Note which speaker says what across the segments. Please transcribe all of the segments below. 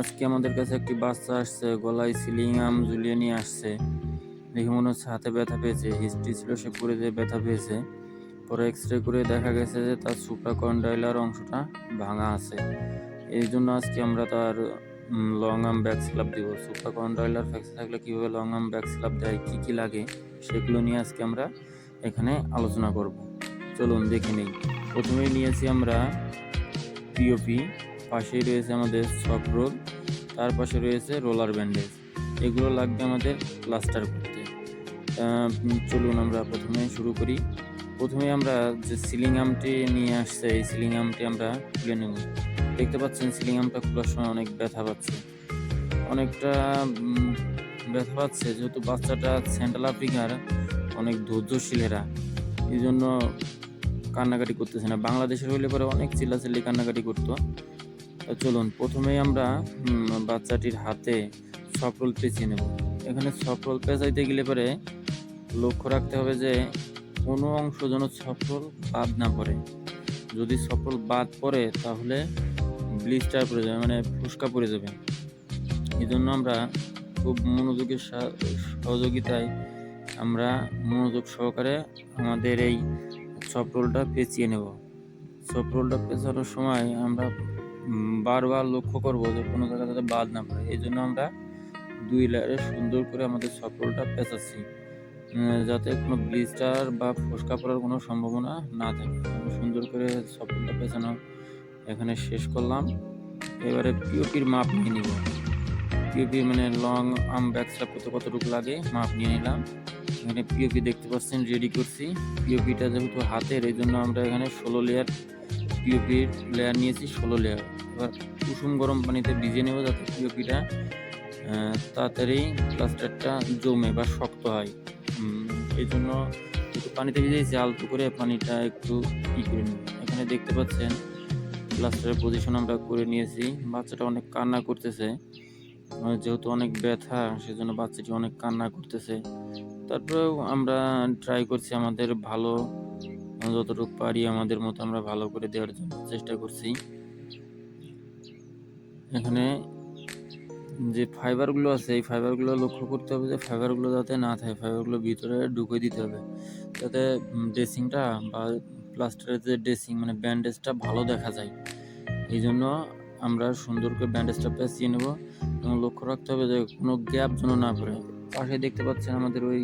Speaker 1: আজকে আমাদের কাছে একটি বাচ্চা আসছে, গলায় সিলিং আম ঝুলিয়ে নিয়ে আসছে। দেখে মনে হচ্ছে হাতে ব্যথা পেয়েছে হিস্ট্রি ছিল, সে পরে যে ব্যথা পেয়েছে। পরে এক্স রে করে দেখা গেছে যে তার সুপ্রা কন্ডাইলার অংশটা ভাঙা আছে। এই জন্য আজকে আমরা তার লং আর্ম ব্যাক স্ল্যাব দিব। সুপ্রা কন্ডাইলার ফ্র্যাকচার থাকলে কীভাবে লং আর্ম ব্যাক স্ল্যাব দেয়, কী কী লাগে, সেগুলো নিয়ে আজকে আমরা এখানে আলোচনা করব। চলুন দেখে নিই। প্রথমেই নিয়েছি আমরা পিওপি পাশেই রয়েছে আমাদের সফট রোল, তার পাশে রয়েছে রোলার ব্যান্ডেজ। এগুলো লাগবে আমাদের প্লাস্টার করতে। চলুন আমরা প্রথমে শুরু করি। প্রথমে আমরা যে সিলিং আমটি নিয়ে আসছে, এই সিলিং আমটি আমরা খুলে নেব। দেখতে পাচ্ছেন সিলিং আমটা খোলার সময় অনেক ব্যথা পাচ্ছে। অনেকটা ব্যথা পাচ্ছে, যেহেতু বাচ্চাটা সেন্ট্রাল আফ্রিকার অনেক ধৈর্যশীলেরা। এই জন্য কান্নাকাটি করতেছে না। বাংলাদেশের হইলে পরে অনেক চিল্লাচিল্লি কান্নাকাটি করতো। চলুন, প্রথমেই আমরা বাচ্চাটির হাতে সফরল পেঁচিয়ে নেব। এখানে সফরল পেঁচাইতে গেলে পরে লক্ষ্য রাখতে হবে যে কোনো অংশ যেন সফরল বাদ না পড়ে। যদি সফরল বাদ পড়ে, তাহলে ব্লিস্টার পড়ে যাবে মানে ফুসকা পড়ে যাবে। এই জন্য আমরা খুব মনোযোগের সহযোগিতায় আমরা মনোযোগ সহকারে আমাদের এই সফরলটা পেঁচিয়ে নেব। সফরলটা পেঁচানোর সময় আমরা বারবার লক্ষ্য করব যে কোনো জায়গা যাতে বাদ না পড়ে। এই জন্য আমরা দুই লেয়ারে সুন্দর করে আমাদের সফরলটা পেঁচাচ্ছি যাতে কোনো ব্লিস্টার বা ফসকা পড়ার কোনো সম্ভাবনা না থাকে। সুন্দর করে সফরলটা পেঁচানো এখানে শেষ করলাম। এবারে পিওপির মাপ নিয়ে নিব। পিওপি মানে লং আর্ম ব্যাক স্ট্রাপ করতে কতটুকু লাগে, মাপ নিয়ে নিলাম। এখানে পিওপি দেখতে পাচ্ছেন রেডি করছি। পিওপিটা যেহেতু হাতের, এই জন্য আমরা এখানে ষোলো লেয়ার পিওপির লেয়ার নিয়েছি, ষোলো লেয়ার এবার কুসুম গরম পানিতে ভিজিয়ে নেব যাতে পিওপিটা তাড়াতাড়ি প্লাস্টারটা জমে বা শক্ত হয়। এই জন্য একটু পানিতে ভিজিয়েছি আলতো করে পানিটা একটু ই করে নেব। এখানে দেখতে পাচ্ছেন প্লাস্টারের পজিশন আমরা করে নিয়েছি। বাচ্চাটা অনেক কান্না করতেছে। যেহেতু অনেক ব্যথা, সেজন্য বাচ্চাটি অনেক কান্না করতেছে। তারপরেও আমরা ট্রাই করছি আমাদের ভালো যতটুকু পারি আমাদের মতো আমরা ভালো করে দেওয়ার জন্য চেষ্টা করছি। এখানে যে ফাইবারগুলো আছে, এই ফাইবারগুলো লক্ষ্য করতে হবে যে ফাইবারগুলো যাতে না থাকে ফাইবারগুলো ভিতরে ঢুকে দিতে হবে। যাতে ড্রেসিংটা বা প্লাস্টারের যে ড্রেসিং মানে ব্যান্ডেজটা ভালো দেখা যায়। এই জন্য আমরা সুন্দর করে ব্যান্ডেজটা পেঁচিয়ে নেব এবং লক্ষ্য রাখতে হবে যে কোনো গ্যাপ যেন না পড়ে। পাশে দেখতে পাচ্ছেন আমাদের ওই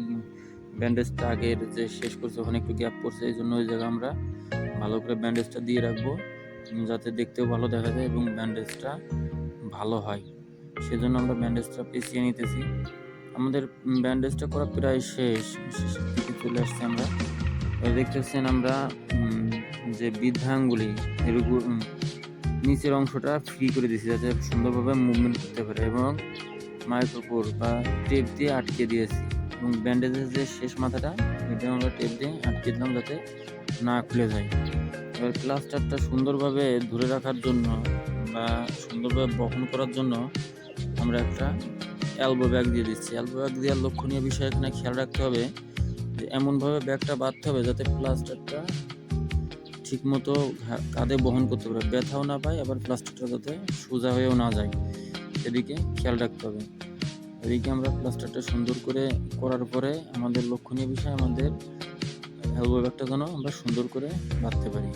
Speaker 1: ব্যান্ডেজটা আগের যে শেষ করছে ওখানে একটু গ্যাপ পড়ছে এই জন্য ওই জায়গায় আমরা ভালো করে ব্যান্ডেজটা দিয়ে রাখব যাতে দেখতেও ভালো দেখা যায় এবং ব্যান্ডেজটা ভালো হয়। সেজন্য আমরা ব্যান্ডেজটা পেঁচিয়ে নিতেছি। আমাদের ব্যান্ডেজটা করা প্রায় শেষ শেষের দিকে চলে আসছে আমরা। দেখতেছেন আমরা যে বৃদ্ধাঙ্গুলি এরকম উম, নিচের অংশটা ফ্রি করে দিয়েছি যাতে সুন্দরভাবে মুভমেন্ট করতে পারে এবং মাইক্রোপোর বা টেপ দিয়ে আটকে দিয়েছি। এবং ব্যান্ডেজের যে শেষ মাথাটা, এটা আমরা টেপ দিয়ে আটকে দিলাম যাতে না খুলে যায়। এবার প্লাস্টারটা সুন্দরভাবে ধরে রাখার জন্য বা সুন্দরভাবে বহন করার জন্য আমরা একটা অ্যালবো ব্যাগ দিয়ে দিচ্ছি। অ্যালবো ব্যাগ দেওয়ার লক্ষণীয় বিষয় এখানে খেয়াল রাখতে হবে যে এমনভাবে ব্যাগটা বাঁধতে হবে যাতে প্লাস্টারটা ঠিকমতো কাঁধে বহন করতে পারে। ব্যথাও না পায়, আবার প্লাস্টারটা যাতে সোজা হয়েও না যায়। সেদিকে খেয়াল রাখতে হবে। এদিকে আমরা প্লাস্টারটা সুন্দর করে করার পরে আমাদের লক্ষণীয় বিষয় আমাদের হেলবো ব্যাগটা যেন আমরা সুন্দর করে বাঁধতে পারি।